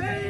Hey!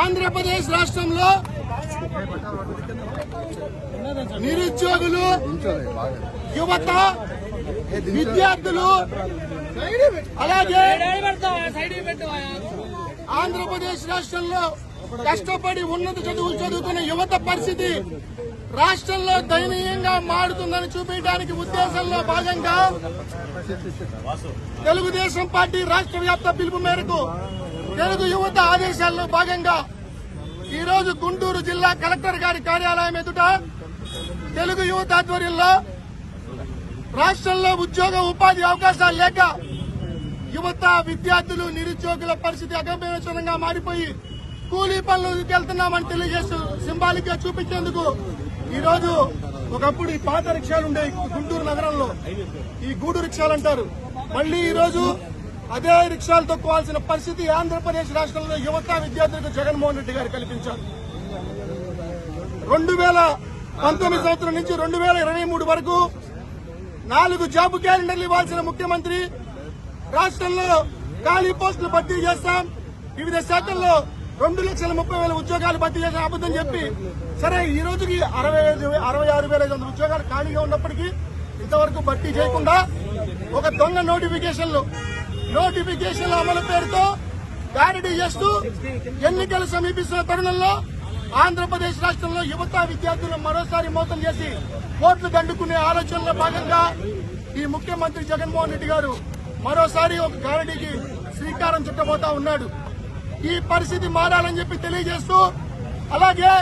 Andhra Pradesh రాష్ట్రంలో నిరుద్యోగులు యువత విద్యార్థులు అలాగే ఆంధ్రప్రదేశ్ రాష్ట్రంలో కష్టపడి ఉన్నత చదువులు చదువుకున్న యువత పరిస్థితి రాష్ట్రంలో దయనీయంగా మారుతుందని చూపించడానికి ఉద్దేశంలో భాగంగా తెలుగుదేశం పార్టీ రాష్ట్ర వ్యాప్త పిలుపు మేరకు తెలుగు యువత ఆదేశాల్లో భాగంగా ఈ రోజు గుంటూరు జిల్లా కలెక్టర్ గారి కార్యాలయం ఎదుట తెలుగు యువత ఆధ్వర్యంలో రాష్ట్రంలో ఉద్యోగ ఉపాధి అవకాశాలు లేక యువత విద్యార్థులు నిరుద్యోగుల పరిస్థితి అగమ్యవచనంగా మారిపోయి కూలీ పనులకు వెళ్తున్నామని తెలియజేస్తూ సింబాలిక్గా చూపించేందుకు ఈ రోజు ఒకప్పుడు ఈ పాత రిక్షాలు ఉండేవి గుంటూరు నగరంలో. ఈ గూడు రిక్షాలు అంటారు మళ్ళీ ఈ రోజు అదే రిక్షాలు తొక్కువాల్సిన పరిస్థితి ఆంధ్రప్రదేశ్ రాష్ట్రంలో యువత విద్యార్థులకు జగన్మోహన్ రెడ్డి గారు కల్పించారు. రెండు వేల పంతొమ్మిది సంవత్సరం నుంచి రెండు వేల ఇరవై మూడు వరకు నాలుగు జాబ్ క్యాలెండర్లు ఇవ్వాల్సిన ముఖ్యమంత్రి రాష్ట్రంలో ఖాళీ పోస్టులు భర్తీ చేస్తాం. వివిధ శాఖల్లో రెండు లక్షల ముప్పై వేల ఉద్యోగాలు భర్తీ చేసిన అబద్దం చెప్పి సరే ఈ రోజుకి అరవై ఐదు అరవై ఆరు వేల ఐదు వందల ఉద్యోగాలు ఖాళీగా ఉన్నప్పటికీ ఇంతవరకు భర్తీ చేయకుండా ఒక దొంగ నోటిఫికేషన్లు నోటిఫికేషన్ల అమలు పేరుతో గారడీ చేస్తూ ఎన్నికలు సమీపిస్తున్న తరుణంలో ఆంధ్రప్రదేశ్ రాష్ట్రంలో యువత విద్యార్థులను మరోసారి మోసం చేసి ఓట్లు దండుకునే ఆలోచనలో భాగంగా ఈ ముఖ్యమంత్రి జగన్మోహన్ రెడ్డి గారు మరోసారి ఒక గారడీకి శ్రీకారం చుట్టబోతా ఉన్నాడు. ఈ పరిస్థితి మారాలని చెప్పి తెలియజేస్తూ అలాగే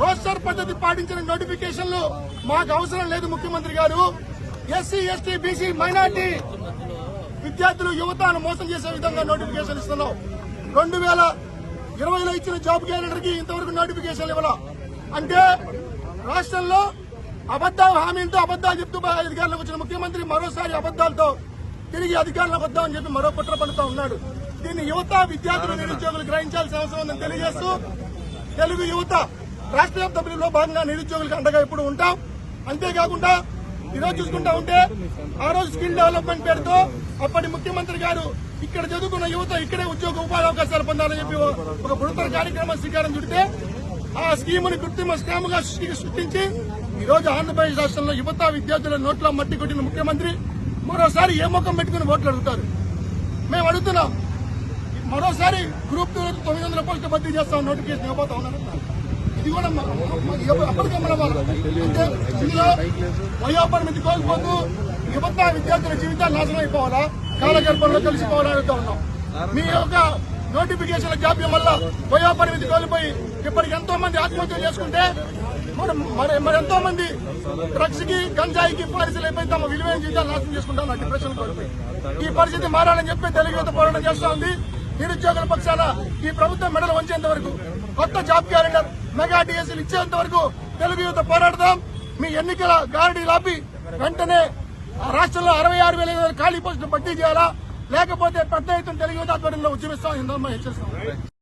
రోస్టర్ పద్ధతి పాటించిన నోటిఫికేషన్లు మాకు అవసరం లేదు ముఖ్యమంత్రి గారు. ఎస్సీ ఎస్టీ బీసీ మైనార్టీ విద్యార్థులు యువతను మోసం చేసే విధంగా నోటిఫికేషన్ ఇస్తున్నాం రెండు వేల ఇరవైలో ఇచ్చిన జాబ్ క్యాలెండర్కి ఇంతవరకు నోటిఫికేషన్ ఇవ్వాల. అంటే రాష్ట్రంలో అబద్దాలు హామీలతో అబద్దాలు చెప్తూ అధికారులకు వచ్చిన ముఖ్యమంత్రి మరోసారి అబద్దాలతో తిరిగి అధికారులకు వద్దామని చెప్పి మరో కుట్ర పడుతూ ఉన్నాడు. దీన్ని యువత విద్యార్థులు నిరుద్యోగులు గ్రహించాల్సిన అవసరం ఉందని తెలియజేస్తూ తెలుగు యువత రాష్ట్ర వ్యాప్త భాగంగా నిరుద్యోగులకు అండగా ఎప్పుడు ఉంటాం. అంతేకాకుండా ఈ రోజు చూసుకుంటా ఉంటే ఆ రోజు స్కిల్ డెవలప్మెంట్ పేరుతో అప్పటి ముఖ్యమంత్రి గారు ఇక్కడ చదువుకున్న యువత ఇక్కడే ఉద్యోగ ఉపాధి అవకాశాలు పొందాలని చెప్పి ఒక బృహత్తర కార్యక్రమం శ్రీకారం చుడితే ఆ స్కీముని కృత్రిమ స్కామ్గా సృష్టించి ఈ రోజు ఆంధ్రప్రదేశ్ రాష్ట్రంలో యువత విద్యార్థుల నోట్ల మట్టి కొట్టిన ముఖ్యమంత్రి మరోసారి ఏ ముఖం పెట్టుకుని ఓట్లు అడుగుతారు? మేము అడుగుతున్నాం. మరోసారి గ్రూప్ టూ తొమ్మిది వందల రూపాయలకి బదిలీ చేస్తాం నోటిఫికేషన్ ఇవ్వబోతా ఉన్నారు ఇది కూడా మన వాళ్ళు. అంటే ఇందులో వయోపరిమితి కోల్పోతూ యువత విద్యార్థుల జీవితాలు నాశనం అయిపోవాలా? కాలగర్భంలో కలిసిపోవాలని అడుగుతా ఉన్నాం. మీ యొక్క నోటిఫికేషన్ల జాప్యం వల్ల వయోపరిమితి కోల్పోయి ఇప్పటికి ఎంతో మంది ఆత్మహత్యలు చేసుకుంటే మరి మరి ఎంతో మంది డ్రగ్స్కి గంజాయికి పాలసీలు అయిపోయి తమ విలువైన జీవితాలు నాశనం చేసుకుంటారు డిప్రెషన్ కోల్పోయి. ఈ పరిస్థితి మారాలని చెప్పి తెలుగు యువత పోరాటం చేస్తా ఉంది. నిరుద్యోగుల పక్షాన ఈ ప్రభుత్వం మెడలు వంచేంత వరకు కొత్త జాబ్ క్యాలెండర్ మెగా డిఎస్సీలు ఇచ్చేంత వరకు తెలుగు యువత పోరాడదాం. మీ ఎన్నికల గారడీ లాపి వెంటనే రాష్ట్రంలో అరవై ఆరు వేల ఐదు ఖాళీ పోస్టులు భర్తీ చేయాలా? లేకపోతే పెద్ద ఎత్తున తెలుగు యువత ఆధ్వర్యంలో ఉద్యమిస్తాం ఇందో హెచ్చరిస్తాం